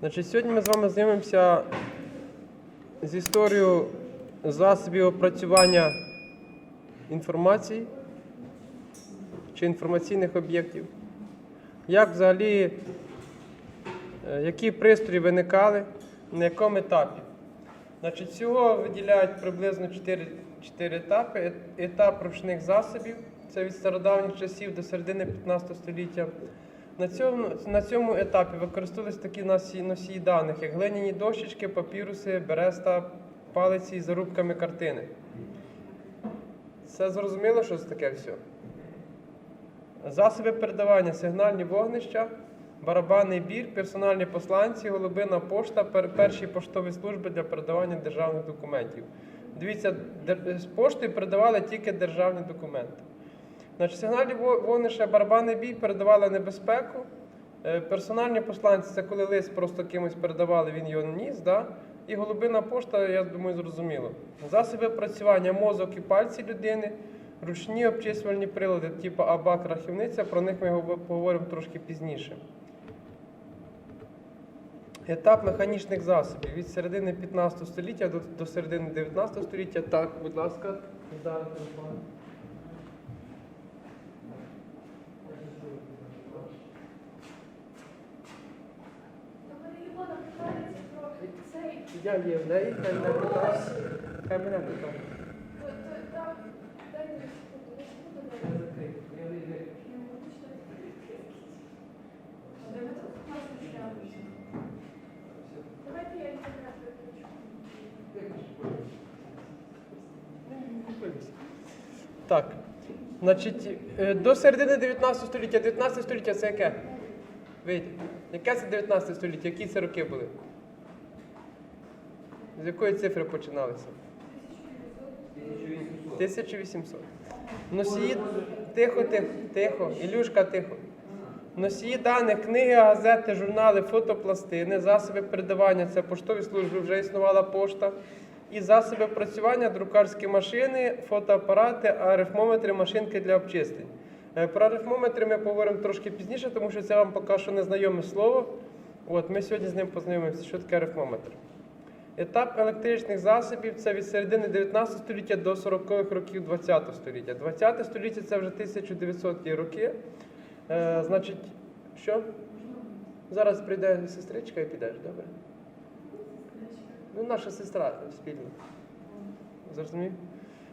Значить, сьогодні ми з вами знайомимося з історією засобів опрацювання інформації чи інформаційних об'єктів. Як взагалі, е, які пристрої виникали, на якому етапі. Значить, всього виділяють приблизно 4, 4 етапи. Е- Етап ручних засобів, це від стародавніх часів до середини 15 століття. На цьому, на цьому етапі використовувалися такі носії, даних, як глиняні дощечки, папіруси, береста, палиці з зарубками картини. Це зрозуміло, що це таке все? Засоби передавання, сигнальні вогнища, барабанний бір, персональні посланці, голубина пошта, пер- перші поштові служби для передавання державних документів. Дивіться, з поштою передавали тільки державні документи. Значить, сигнальні во- вогнища, барабанний бій передавали небезпеку. Е, Персональні посланці це коли лист просто кимось передавали, він його ніс. Да? І голубина пошта, я думаю, зрозуміло. Засоби опрацювання мозок і пальці людини, ручні обчислювальні прилади, типу абак, рахівниця, про них ми поговоримо трошки пізніше. Етап механічних засобів від середини 15 століття до середини 19 століття. Так, будь ласка, зараз Я є в неї, хай мене питає. Хай мене питає. Так. Значить, е, до середини 19 століття. 19 століття це яке? Вийде. Яке це 19 століття? Які це роки були? З якої цифри починалися? 1800. Носії. Тихо, тихо, тихо. Ілюшка, тихо. Носії даних, книги, газети, журнали, фотопластини, засоби передавання це поштові служби, вже існувала пошта. І засоби працювання, друкарські машини, фотоапарати, арифмометри, машинки для обчислень. Е, Про арифмометри ми поговоримо трошки пізніше, тому що це вам поки що незнайоме слово. От ми сьогодні з ним познайомимося, що таке арифмометр. Етап електричних засобів це від середини 19 століття до 40-х років 20 століття. 20 століття це вже 1900-ті роки. Е, значить, що? Зараз прийде сестричка і підеш, добре? Ну, наша сестра спільно. Зрозумів?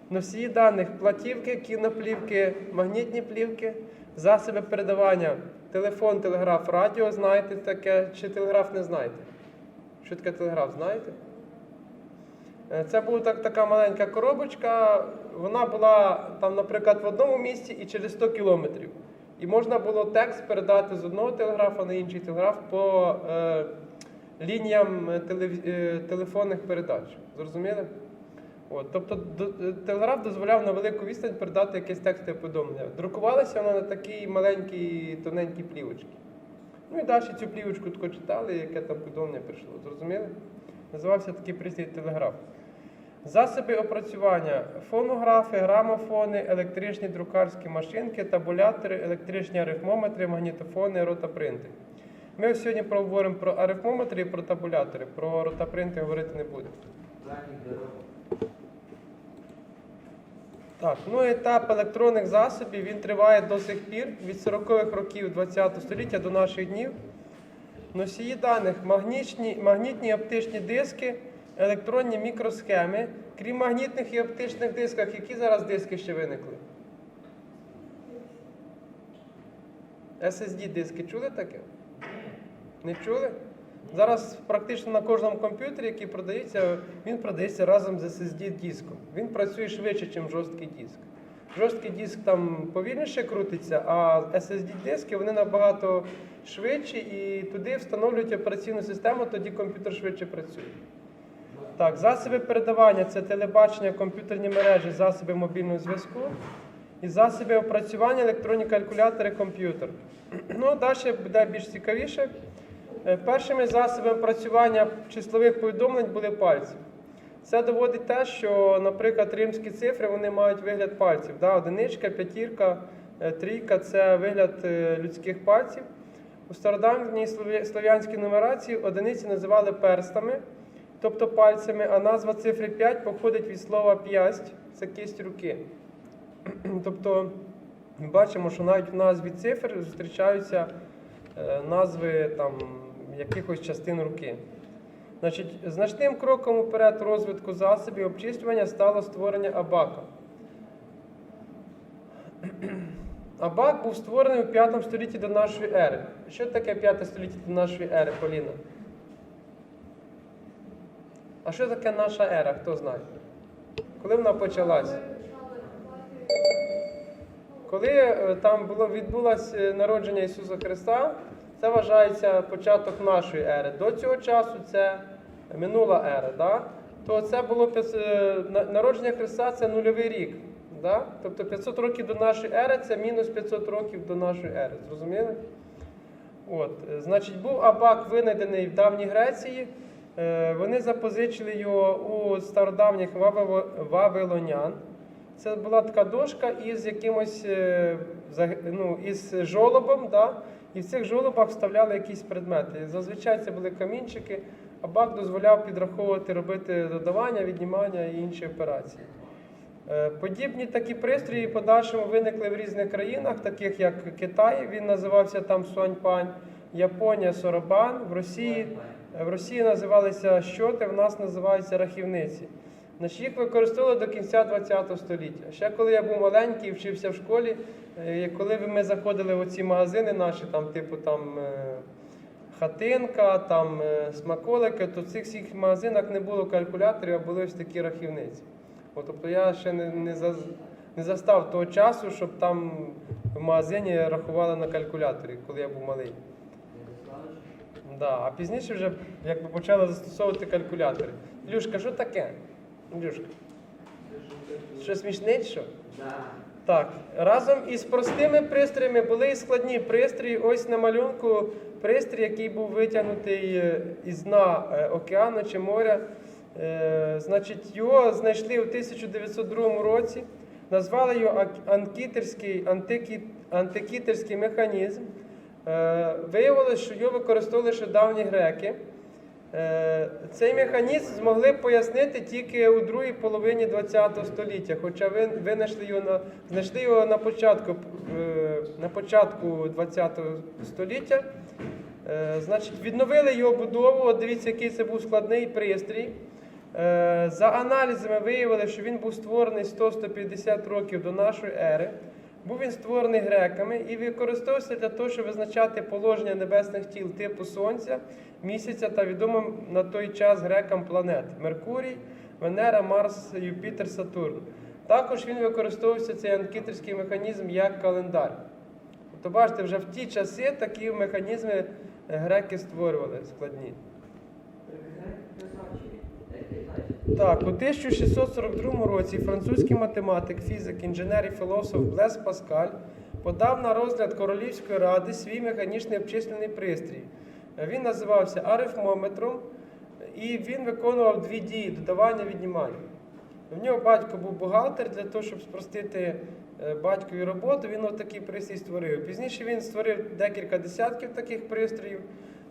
Носії даних, платівки, кіноплівки, магнітні плівки, засоби передавання, телефон, телеграф, радіо, знаєте таке, чи телеграф не знаєте? Що таке телеграф, знаєте? Е, Це була так, така маленька коробочка. Вона була там, наприклад, в одному місці і через 100 кілометрів. І можна було текст передати з одного телеграфа на інший телеграф по е, лініям е, телев- е, телефонних передач. Зрозуміли? От, тобто до- телеграф дозволяв на велику відстань передати якесь текстове повідомлення. Друкувалося воно на такій маленькій тоненькій плівочці. Ну і далі цю плівочку читали, яке там повідомлення прийшло. Зрозуміли? Називався такий пристрій телеграф. Засоби опрацювання: фонографи, грамофони, електричні друкарські машинки, табулятори, електричні арифмометри, магнітофони, ротапринти. Ми сьогодні проговоримо про арифмометри і про табулятори. Про ротапринти говорити не будемо. Так, ну етап електронних засобів він триває до сих пір від 40-х років ХХ століття до наших днів. Носії даних магнітні, магнітні оптичні диски, електронні мікросхеми. Крім магнітних і оптичних дисках, які зараз диски ще виникли? SSD диски чули таке? Не чули? Зараз практично на кожному комп'ютері, який продається, він продається разом з SSD диском. Він працює швидше, ніж жорсткий диск. Жорсткий диск там повільніше крутиться, а SSD диски вони набагато швидші і туди встановлюють операційну систему, тоді комп'ютер швидше працює. Так, засоби передавання це телебачення, комп'ютерні мережі, засоби мобільного зв'язку і засоби опрацювання, електронні калькулятори, комп'ютер. Ну, далі буде більш цікавіше. Е, Першими засобами опрацювання числових повідомлень були пальці. Це доводить те, що, наприклад, римські цифри вони мають вигляд пальців. Да? Одиничка, п'ятірка, е, трійка це вигляд е, людських пальців. У стародавній слов'янській нумерації одиниці називали перстами, тобто пальцями, а назва цифри 5 походить від слова п'ясть це кисть руки. Тобто ми бачимо, що навіть в назві цифр зустрічаються е, назви там, якихось частин руки. Значить, значним кроком уперед розвитку засобів обчислювання стало створення абака. Абак був створений у 5 столітті до нашої ери. Що таке 5 століття до нашої ери, Поліна? А що таке наша ера, хто знає? Коли вона почалася? Коли е, там було відбулося е, народження Ісуса Христа, це вважається початок нашої ери. До цього часу це минула ера. Да? То це було е, на- народження Христа це нульовий рік. Да? Тобто 500 років до нашої ери це мінус 500 років до нашої ери. Зрозуміли? От, значить, був абак винайдений в давній Греції. Е, Вони запозичили його у стародавніх вавилонян. Це була така дошка із якимось е, ну, із жолобом, да? і в цих жолобах вставляли якісь предмети. Зазвичай це були камінчики, а бак дозволяв підраховувати, робити додавання, віднімання і інші операції. Е, Подібні такі пристрої в подальшому виникли в різних країнах, таких як Китай, він називався там Суаньпань, Японія Соробан, в Росії, в Росії називалися щоти, в нас називаються рахівниці. Значить, їх використовували до кінця ХХ століття. Ще коли я був маленький, вчився в школі, е, коли ми заходили в оці магазини наші, там, типу там е, хатинка, там е, смаколики, то в цих всіх магазинах не було калькуляторів, а були ось такі рахівниці. От, тобто я ще не, не, за, не застав того часу, щоб там в магазині рахували на калькуляторі, коли я був малий. Да, а пізніше вже якби почали застосовувати калькулятори. Ілюшка, що таке? Ілюшка, що смішне, що? Так, разом із простими пристроями були і складні пристрої. Ось на малюнку пристрій, який був витягнутий е, із дна е, океану чи моря. Е, Значить, його знайшли у 1902 році, назвали його анкітерський, антикітерський механізм. Е, Виявилось, що його використовували ще давні греки. Е, Цей механізм змогли пояснити тільки у другій половині ХХ століття, хоча ви винайшли його на знайшли його на початку е, на початку ХХ століття. Значить, відновили його будову. От дивіться, який це був складний пристрій. За аналізами виявили, що він був створений 100-150 років до нашої ери. Був він створений греками і використовувався для того, щоб визначати положення небесних тіл типу Сонця, місяця та відомим на той час грекам планет Меркурій, Венера, Марс, Юпітер, Сатурн. Також він використовувався цей анкітерський механізм як календар. Тобто, бачите, вже в ті часи такі механізми греки створювали складні. Так, у 1642 році французький математик, фізик, інженер і філософ Блес Паскаль подав на розгляд Королівської ради свій механічний обчислений пристрій. Він називався арифмометром, і він виконував дві дії додавання віднімання. В нього батько був бухгалтер для того, щоб спростити е, батькові роботу, він отакий пристрій створив. Пізніше він створив декілька десятків таких пристроїв.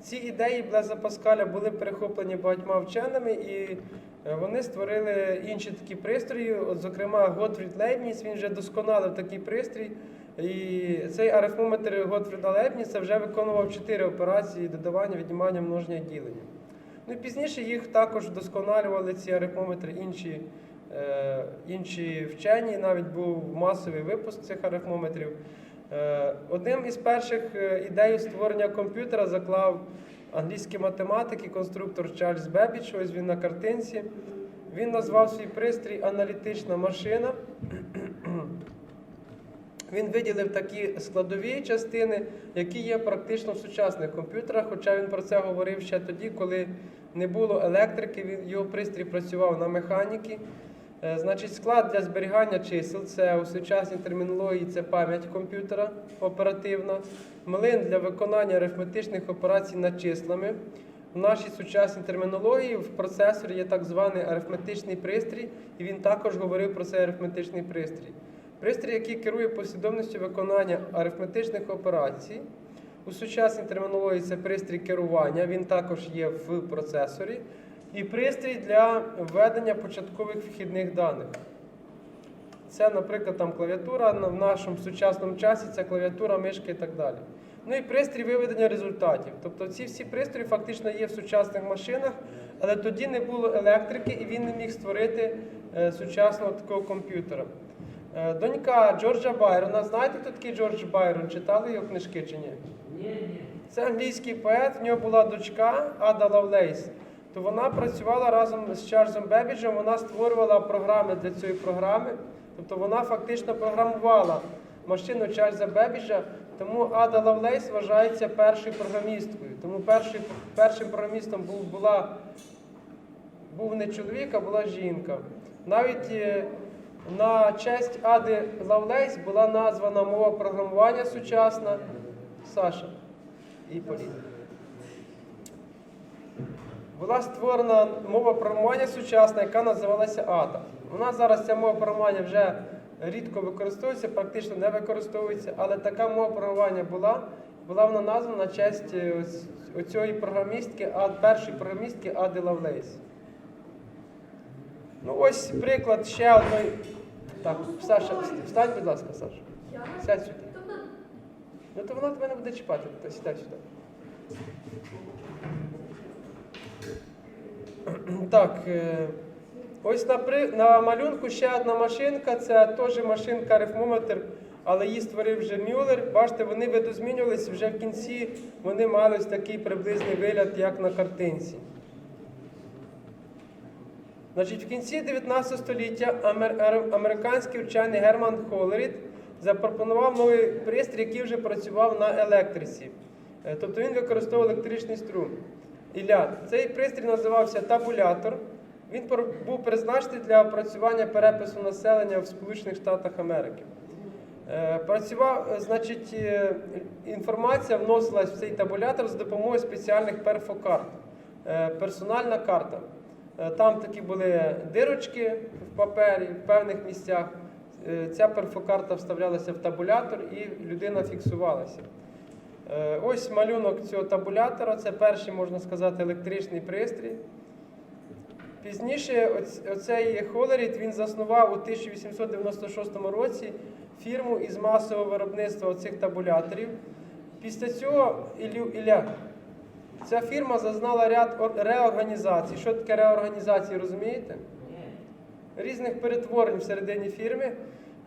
Ці ідеї Блеза Паскаля були перехоплені багатьма вченими, і е, вони створили інші такі пристрої. От, зокрема, Готфрід Лейбніц, він вже досконалив такий пристрій. І цей арифмометр Готфріда Лейбніца вже виконував чотири операції додавання, віднімання, множення ділення. Ну пізніше їх також вдосконалювали ці арифмометри інші, е, інші вчені. Навіть був масовий випуск цих арифмометрів. Е, одним із перших е, ідей створення комп'ютера заклав англійський математик і конструктор Чарльз Бебіч. Ось він на картинці. Він назвав свій пристрій аналітична машина. Він виділив такі складові частини, які є практично в сучасних комп'ютерах, хоча він про це говорив ще тоді, коли не було електрики, він, його пристрій працював на механіки. Е, Значить, склад для зберігання чисел це у сучасній термінології це пам'ять комп'ютера оперативна, млин для виконання арифметичних операцій над числами. В нашій сучасній термінології в процесорі є так званий арифметичний пристрій, і він також говорив про цей арифметичний пристрій. Пристрій, який керує послідовністю виконання арифметичних операцій. У сучасній термінології це пристрій керування, він також є в процесорі. І пристрій для введення початкових вхідних даних. Це, наприклад, там клавіатура в нашому сучасному часі, це клавіатура, мишки і так далі. Ну і пристрій виведення результатів. Тобто ці всі пристрої фактично є в сучасних машинах, але тоді не було електрики і він не міг створити е, сучасного такого комп'ютера. Е, донька Джорджа Байрона, знаєте, хто такий Джордж Байрон? Читали його книжки чи ні? Ні, ні? Це англійський поет, в нього була дочка Ада Лавлейс. То вона працювала разом з Чарльзом Бебіджем, вона створювала програми для цієї програми. Тобто вона фактично програмувала машину Чарльза Бебіджа, тому Ада Лавлейс вважається першою програмісткою. Тому перший, першим програмістом був, була, був не чоловік, а була жінка. Навіть е, на честь Ади Лавлейс була названа мова програмування сучасна Саша і Поліна. Була створена мова програмування сучасна, яка називалася ADA. У нас зараз ця мова програмування вже рідко використовується, практично не використовується, але така мова програмування була. Була вона названа на честь е, оцієї програмістки, а першої програмістки Ади Лавлейс. Ну ось приклад ще одної. Так, Саша, встань, будь ласка, Саша. Сядь сюди. Ну то вона тебе не буде чіпати, то сідай сюди. Так, е, ось на, при, на малюнку ще одна машинка, це теж машинка рифмометр, але її створив вже Мюллер. Бачите, вони видозмінювалися вже в кінці, вони мали ось такий приблизний вигляд, як на картинці. Значить, в кінці 19 століття амер- американський вчений Герман Холеріт запропонував новий пристрій, який вже працював на електриці. Е, Тобто він використовував електричний струм. Ілля, цей пристрій називався табулятор. Він був призначений для опрацювання перепису населення в Сполучених Штатах Америки. Е, Працював, е, значить, е, інформація вносилась в цей табулятор з допомогою спеціальних перфокарт. Персональна карта. Там такі були дирочки в папері в певних місцях. Ця перфокарта вставлялася в табулятор і людина фіксувалася. Е, Ось малюнок цього табулятора. Це перший, можна сказати, електричний пристрій. Пізніше оцей Холеріт він заснував у 1896 році фірму із масового виробництва цих табуляторів. Після цього Ілля, ця фірма зазнала ряд реорганізацій. Що таке реорганізації, розумієте? Різних перетворень всередині фірми.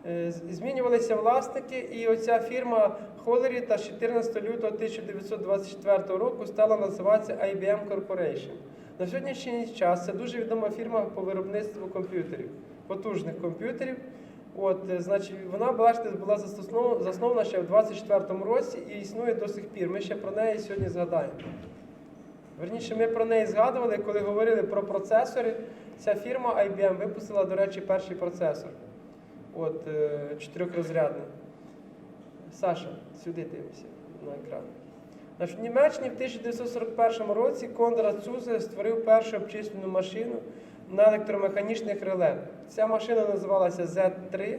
Е, Змінювалися власники, і оця фірма Холеріта з 14 лютого 1924 року стала називатися IBM Corporation. На сьогоднішній час це дуже відома фірма по виробництву комп'ютерів, потужних комп'ютерів. От, е, значить, вона бачите, була заснована ще в 24-му році і існує до сих пір. Ми ще про неї сьогодні згадаємо. Верніше, ми про неї згадували, коли говорили про процесори. Ця фірма IBM випустила, до речі, перший процесор. От, е, чотирьохрозрядний. Саша, сюди дивися на екран. Значить, в Німеччині в 1941 році Конрад Цузе створив першу обчислену машину на електромеханічних реле. Ця машина називалася Z3.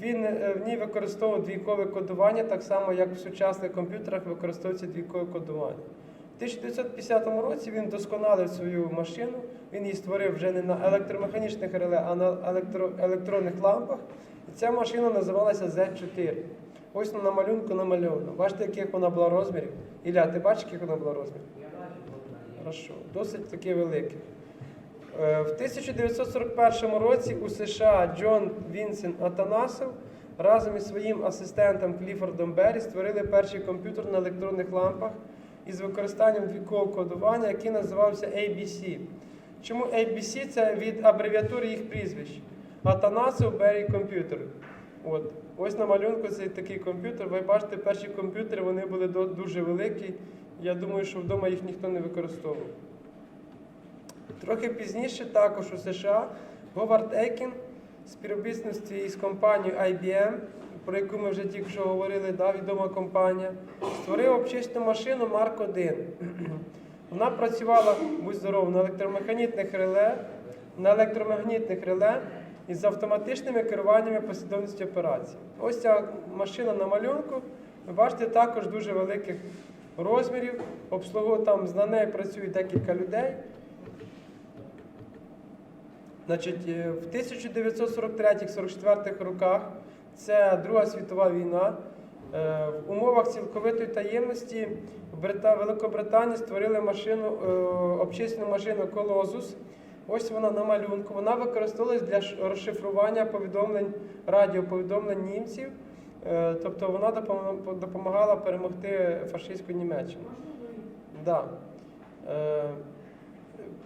Він е, в ній використовував двійкове кодування, так само, як в сучасних комп'ютерах використовується двійкове кодування. В 1950 році він досконалив свою машину, він її створив вже не на електромеханічних реле, а на електро, електронних лампах. І ця машина називалася Z4. Ось на малюнку намальовано. Бачите, яких вона була розмірів? Ілля, ти бачиш, яких вона була розмірів? Хорошо, досить таки велике. Е, В 1941 році у США Джон Вінсен Атанасов разом із своїм асистентом Кліфордом Беррі створили перший комп'ютер на електронних лампах із використанням двійкового кодування, який називався ABC. Чому ABC? Це від абревіатури їх прізвищ. Атанасов Беррі комп'ютер. От. Ось на малюнку цей такий комп'ютер. Ви бачите, перші комп'ютери вони були дуже великі. Я думаю, що вдома їх ніхто не використовував. Трохи пізніше також у США Говард Екін в співробітництві із компанією IBM, про яку ми вже тільки що говорили, да, відома компанія, створив обчисну машину Марк 1. Вона працювала, будь здоров, на електромеханічних реле, на електромагнітних реле із автоматичними керуваннями послідовності операцій. Ось ця машина на малюнку. Ви бачите, також дуже великих розмірів. Обслуговує там на неї працює декілька людей. Значить, е, в 1943-44 роках це Друга світова війна. Е, В умовах цілковитої таємності Брита... Великобританія створили машину, е, обчислену машину Колозус. Ось вона на малюнку. Вона використовувалась для розшифрування повідомлень, радіоповідомлень німців. Е, Тобто вона допомагала перемогти фашистську Німеччину. Да. Е,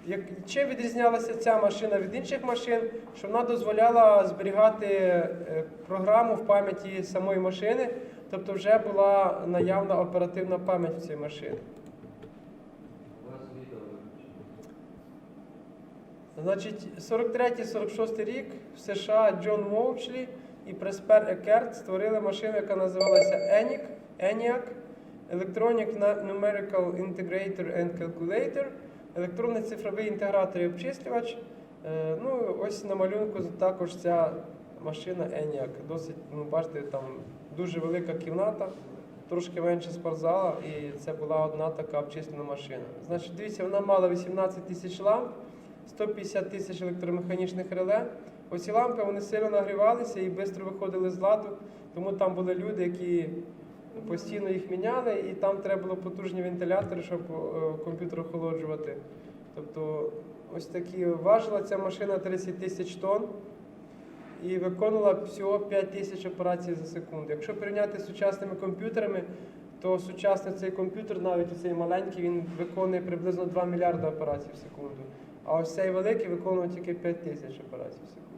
як, чим відрізнялася ця машина від інших машин, що вона дозволяла зберігати е, програму в пам'яті самої машини, тобто вже була наявна оперативна пам'ять в цій машині. Значить, 43-46 рік в США Джон Моучлі і Преспер Екерт створили машину, яка називалася ENIAC, ENIAC Electronic Numerical Integrator and Calculator, електронний цифровий інтегратор і обчислювач. Е, Ну, ось на малюнку також ця машина ENIAC. Досить, ну, бачите, там дуже велика кімната, трошки менше спортзала, і це була одна така обчислена машина. Значить, дивіться, вона мала 18 тисяч ламп. 150 тисяч електромеханічних реле. Оці лампи вони сильно нагрівалися і швидко виходили з ладу, тому там були люди, які постійно їх міняли, і там треба було потужні вентилятори, щоб е, комп'ютер охолоджувати. Тобто ось такі важила ця машина 30 тисяч тонн і виконувала всього 5 тисяч операцій за секунду. Якщо порівняти з сучасними комп'ютерами, то сучасний цей комп'ютер, навіть цей маленький, він виконує приблизно 2 мільярди операцій в секунду. А ось цей великий виконує тільки 5 тисяч операцій в секунду.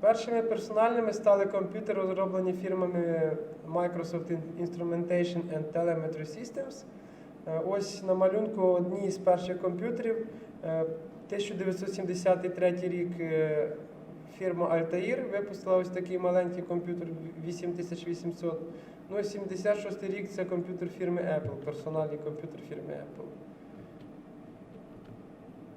Першими персональними стали комп'ютери, розроблені фірмами Microsoft Instrumentation and Telemetry Systems. Е, Ось на малюнку одні з перших комп'ютерів. Е, 1973 рік е, фірма Altair випустила ось такий маленький комп'ютер 8800. Ну і 76 рік це комп'ютер фірми Apple, персональний комп'ютер фірми Apple.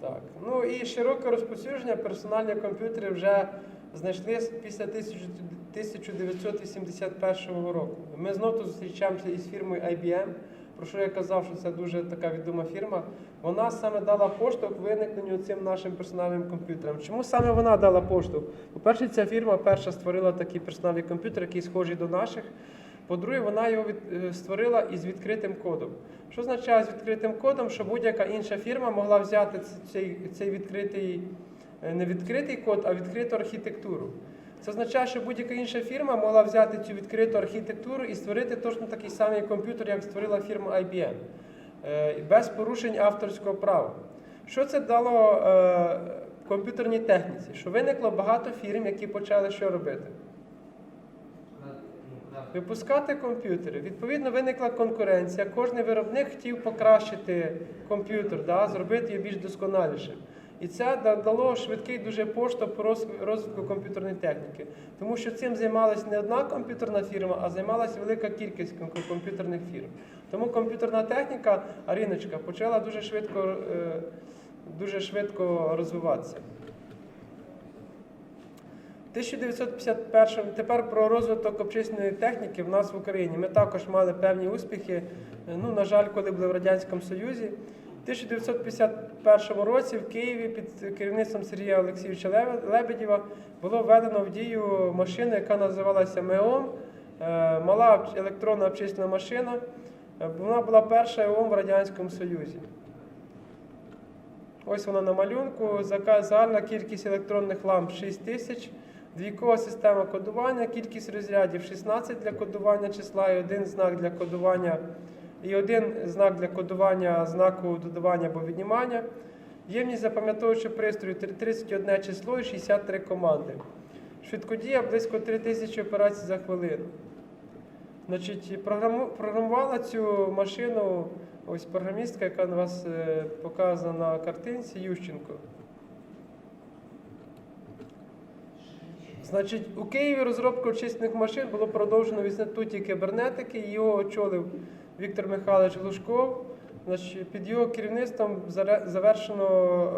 Так. Ну і широке розповсюдження персональні комп'ютери вже знайшли після 1981 року. Ми знову зустрічаємося із фірмою IBM, про що я казав, що це дуже така відома фірма. Вона саме дала поштовх виникненню цим нашим персональним комп'ютерам. Чому саме вона дала поштовх? По-перше, ця фірма перша створила такий персональний комп'ютер, який схожий до наших. По-друге, вона його від, е, створила із відкритим кодом. Що означає з відкритим кодом, що будь-яка інша фірма могла взяти цей, цей відкритий, е, не відкритий код, а відкриту архітектуру. Це означає, що будь-яка інша фірма могла взяти цю відкриту архітектуру і створити точно такий самий комп'ютер, як створила фірма IBM, е, без порушень авторського права. Що це дало комп'ютерній техніці? Що виникло багато фірм, які почали що робити? Випускати комп'ютери. Відповідно, виникла конкуренція. Кожен виробник хотів покращити комп'ютер, да, зробити його більш досконалішим. І це дало швидкий дуже поштовх по розвитку комп'ютерної техніки. Тому що цим займалася не одна комп'ютерна фірма, а займалася велика кількість комп'ютерних фірм. Тому комп'ютерна техніка, Аріночка, почала дуже швидко, е, дуже швидко розвиватися. 1951 тепер про розвиток обчисленої техніки в нас в Україні. Ми також мали певні успіхи. Е, Ну, на жаль, коли були в Радянському Союзі. В 1951 році в Києві під керівництвом Сергія Олексійовича Лебе- Лебедєва було введено в дію машину, яка називалася МЕОМ, е, мала електронна обчислена машина. Е, Вона була перша ЕОМ в Радянському Союзі. Ось вона на малюнку. Загальна кількість електронних ламп 6 тисяч. Двійкова система кодування, кількість розрядів 16 для кодування числа і один знак для кодування, і один знак для кодування знаку додавання або віднімання. Ємність запам'ятовуючого пристрою 31 число і 63 команди. Швидкодія близько 3000 операцій за хвилину. Значить, програмувала цю машину ось програмістка, яка у вас е, показана на картинці, Ющенко. Значить, у Києві розробку очисних машин було продовжено в інституті кібернетики. Його очолив Віктор Михайлович Лужков. Значить, під його керівництвом завершено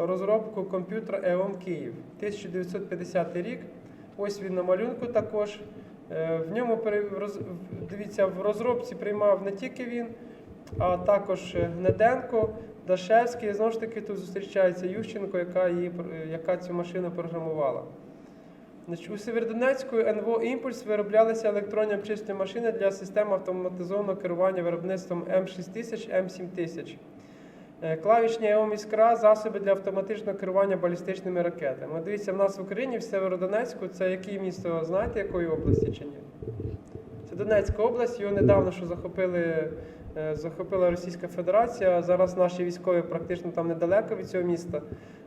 розробку комп'ютера ЕОМ Київ 1950 рік. Ось він на малюнку також. Е, В ньому дивіться, в розробці приймав не тільки він, а також е, Гнеденко, Дашевський. І знову ж таки тут зустрічається Ющенко, яка, її, е, яка цю машину програмувала. У Сєвєродонецьку НВО Імпульс вироблялися електронні обчислювальні машини для систем автоматизованого керування виробництвом М6000, М7000. Е, Клавішні ЕОМ «Іскра» – засоби для автоматичного керування балістичними ракетами. Дивіться, в нас в Україні, в Северодонецьку, це яке місто, знаєте, якої області чи ні? Це Донецька область, його недавно що захопили, е, захопила Російська Федерація. Зараз наші військові практично там недалеко від цього міста.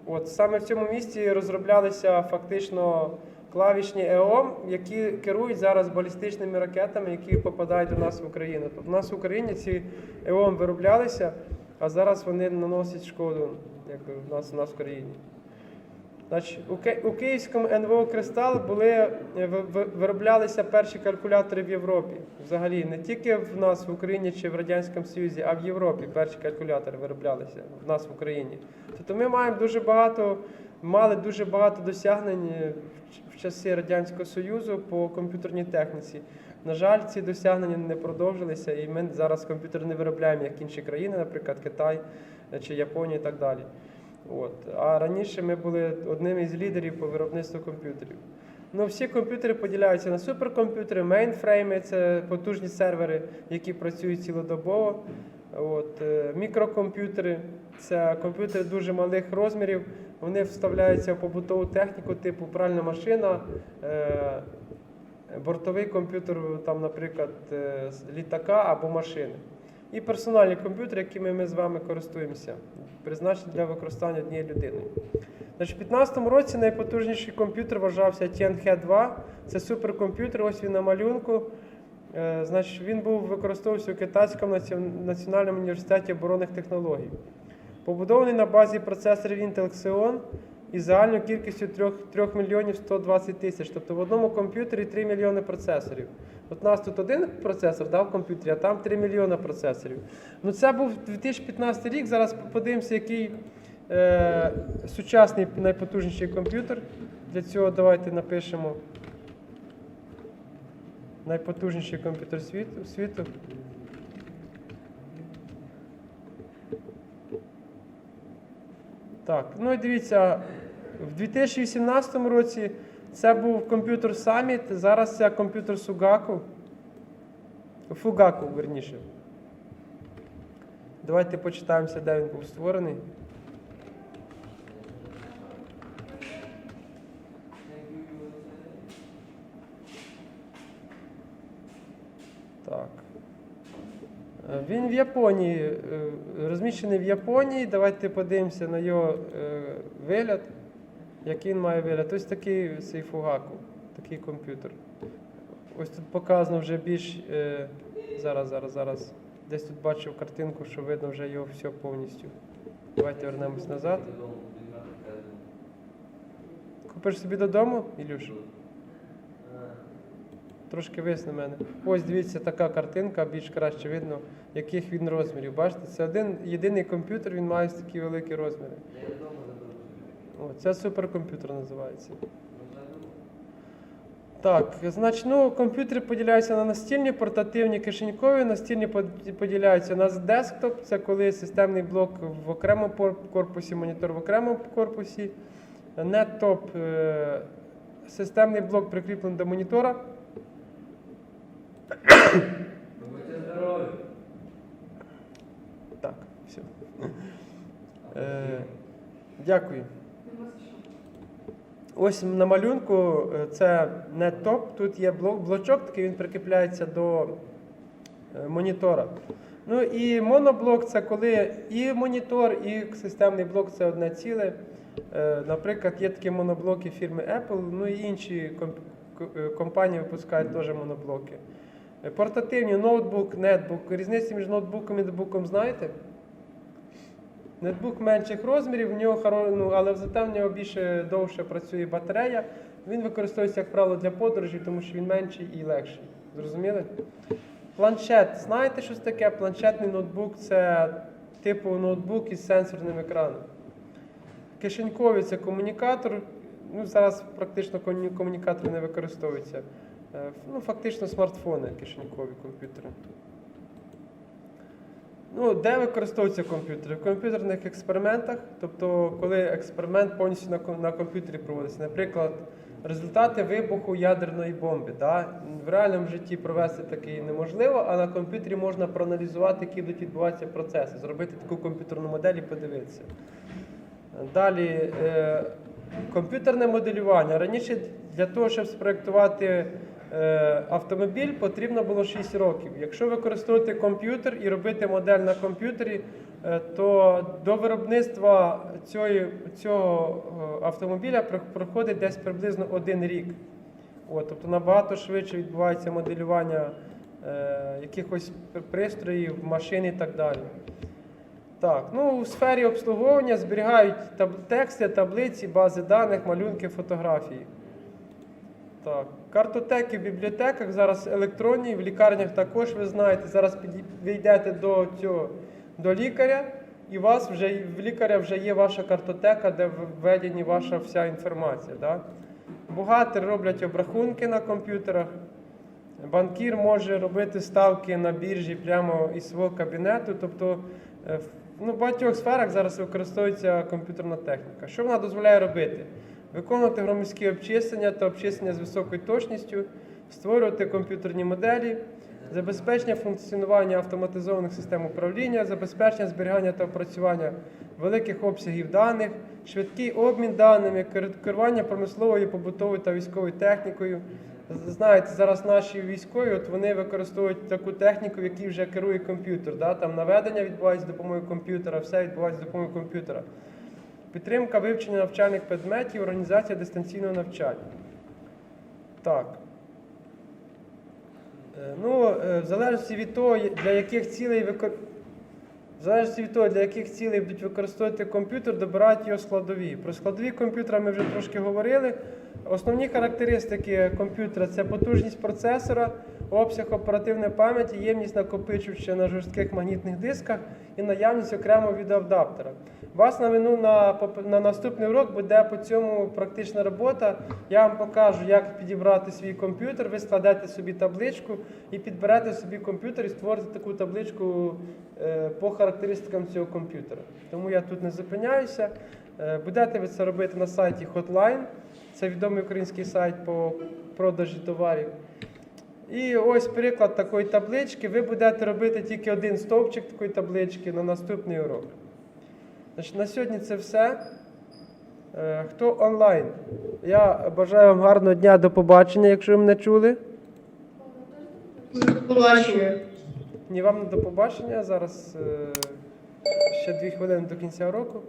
От саме в цьому місті розроблялися фактично клавішні ЕОМ, які керують зараз балістичними ракетами, які попадають до нас в Україну. Тобто в нас в Україні ці ЕОМ вироблялися, а зараз вони наносять шкоду як в нас, у нас в країні. Значить, у, Київському НВО Кристал були е, ви- ви- вироблялися перші калькулятори в Європі. Взагалі, не тільки в нас в Україні чи в Радянському Союзі, а в Європі перші калькулятори вироблялися в нас в Україні. Тобто ми маємо дуже багато, мали дуже багато досягнень е, в часи Радянського Союзу по комп'ютерній техніці. На жаль, ці досягнення не продовжилися, і ми зараз комп'ютери не виробляємо, як інші країни, наприклад, Китай е, чи Японія і так далі. От. А раніше ми були одним із лідерів по виробництву комп'ютерів. Ну, всі комп'ютери поділяються на суперкомп'ютери, мейнфрейми це потужні сервери, які працюють цілодобово. От. е, Мікрокомп'ютери це комп'ютери дуже малих розмірів. Вони вставляються в побутову техніку, типу пральна машина, е, бортовий комп'ютер, там, наприклад, е, літака або машини. І персональні комп'ютери, якими ми з вами користуємося, призначені для використання однією людиною. Значить, у 2015 році найпотужніший комп'ютер вважався Tianhe 2. Це суперкомп'ютер, ось він на малюнку. Е, Значить, він був використовувався у Китайському національному університеті оборонних технологій. Побудований на базі процесорів Intel Xeon із загальною кількістю 3, 3 мільйонів 120 тисяч. Тобто в одному комп'ютері 3 мільйони процесорів. От у нас тут один процесор да, в комп'ютері, а там 3 мільйони процесорів. Ну це був 2015 рік. Зараз подивимося, який е, сучасний найпотужніший комп'ютер. Для цього давайте напишемо найпотужніший комп'ютер світу. світу. Так, ну і дивіться, в 2018 році це був комп'ютер Summit, зараз це комп'ютер Сугаку. Фугаку, верніше. Давайте почитаємося, де він був створений. Так. Е, Він в Японії, е, розміщений в Японії. Давайте подивимося на його е, вигляд. Який він має вигляд. Ось такий цей фугаку, такий комп'ютер. Ось тут показано вже більш. Зараз, зараз, зараз. Десь тут бачив картинку, що видно вже його все повністю. Давайте вернемось назад. Купиш собі додому, Ілюш? Трошки вись на мене. Ось дивіться, така картинка, більш краще видно, яких він розмірів. Бачите, це один єдиний комп'ютер, він має такі великі розміри. О, це суперкомп'ютер називається. Так, значить, ну, комп'ютери поділяються на настільні, портативні, кишенькові. Настільні поділяються на десктоп, це коли системний блок в окремому корпусі, монітор в окремому корпусі. Неттоп е, системний блок прикріплений до монітора. Так, все. Е, дякую. Ось на малюнку е, це не топ. Тут є блок, блочок, такий він прикріпляється до е, монітора. Ну і моноблок це коли і монітор, і системний блок це одне ціле. Е, Наприклад, є такі моноблоки фірми Apple, ну і інші комп- компанії випускають теж моноблоки. Е, Портативні ноутбук, нетбук. Різницю між ноутбуком і нетбуком знаєте? Нетбук менших розмірів, в нього ну, але зате в нього більше довше працює батарея. Він використовується, як правило, для подорожей, тому що він менший і легший. Зрозуміли? Планшет. Знаєте, що це таке? Планшетний ноутбук це типу ноутбук із сенсорним екраном. Кишеньковий це комунікатор. Ну, зараз практично комуні- комунікатори не використовуються. Е, Ну, фактично смартфони, кишенькові комп'ютери. Ну, де використовуються комп'ютери? В комп'ютерних експериментах, тобто, коли експеримент повністю на, на комп'ютері проводиться. Наприклад, результати вибуху ядерної бомби. Да? В реальному житті провести такий неможливо, а на комп'ютері можна проаналізувати, які будуть відбуватися процеси, зробити таку комп'ютерну модель і подивитися. Далі е, комп'ютерне моделювання. Раніше для того, щоб спроектувати е, автомобіль, потрібно було 6 років. Якщо використовувати комп'ютер і робити модель на комп'ютері, е, то до виробництва цього е, автомобіля проходить десь приблизно один рік. От, тобто набагато швидше відбувається моделювання е, якихось пристроїв, машин і так далі. Так, ну у сфері обслуговування зберігають таб- тексти, таблиці, бази даних, малюнки, фотографії. Так, картотеки в бібліотеках зараз електронні, в лікарнях також ви знаєте. Зараз ви йдете до цього до лікаря, і у вас вже в лікаря вже є ваша картотека, де введені ваша вся інформація. Да? Бухгалтери роблять обрахунки на комп'ютерах. Банкір може робити ставки на біржі прямо із свого кабінету. Тобто е, ну, в багатьох сферах зараз використовується комп'ютерна техніка. Що вона дозволяє робити? Виконувати громадські обчислення та обчислення з високою точністю, створювати комп'ютерні моделі, забезпечення функціонування автоматизованих систем управління, забезпечення зберігання та опрацювання великих обсягів даних, швидкий обмін даними, керування промисловою, побутовою та військовою технікою. Знаєте, зараз наші військові от вони використовують таку техніку, якій вже керує комп'ютер. Да? Там наведення відбувається з допомогою комп'ютера, все відбувається з допомогою комп'ютера. Підтримка вивчення навчальних предметів, організація дистанційного навчання. Так. Е, Ну, е, в залежності від того, для яких цілей викор... в залежності від того, для яких цілей будуть використовувати комп'ютер, добирають його складові. Про складові комп'ютера ми вже трошки говорили. Основні характеристики комп'ютера це потужність процесора, обсяг оперативної пам'яті, ємність накопичувача на жорстких магнітних дисках і наявність окремого відеоадаптера. Вас на вину на, на наступний урок буде по цьому практична робота. Я вам покажу, як підібрати свій комп'ютер. Ви складете собі табличку і підберете собі комп'ютер і створите таку табличку е, по характеристикам цього комп'ютера. Тому я тут не зупиняюся. Е, Будете ви це робити на сайті Hotline. Це відомий український сайт по продажі товарів. І ось приклад такої таблички. Ви будете робити тільки один стовпчик такої таблички на наступний урок. Значить, на сьогодні це все. Е, Хто онлайн? Я бажаю вам гарного дня, до побачення, якщо ви мене чули. До побачення. Ні, вам не до побачення. Зараз е, ще дві хвилини до кінця року.